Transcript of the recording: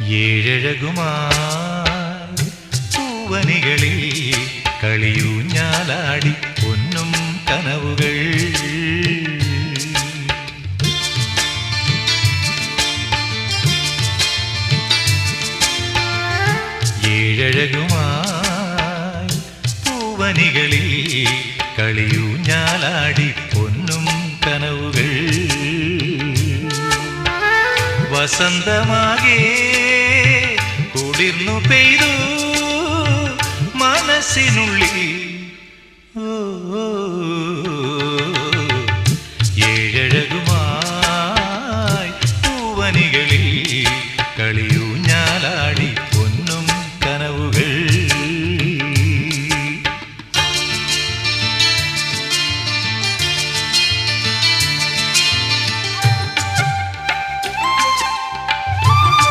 ഏഴഴകുമായി പൂവനികളിൽ കളിയൂഞ്ഞാലാടി പൊന്നും കനവുകൾ. ഏഴഴകുമായി പൂവനികളിൽ കളിയൂഞ്ഞാലാടി പൊന്നും കനവുകൾ. വസന്തമാകെ പെയ്തു മനസ്സിനുള്ളിൽ ഏഴഴകുമായി പൂവനികളിൽ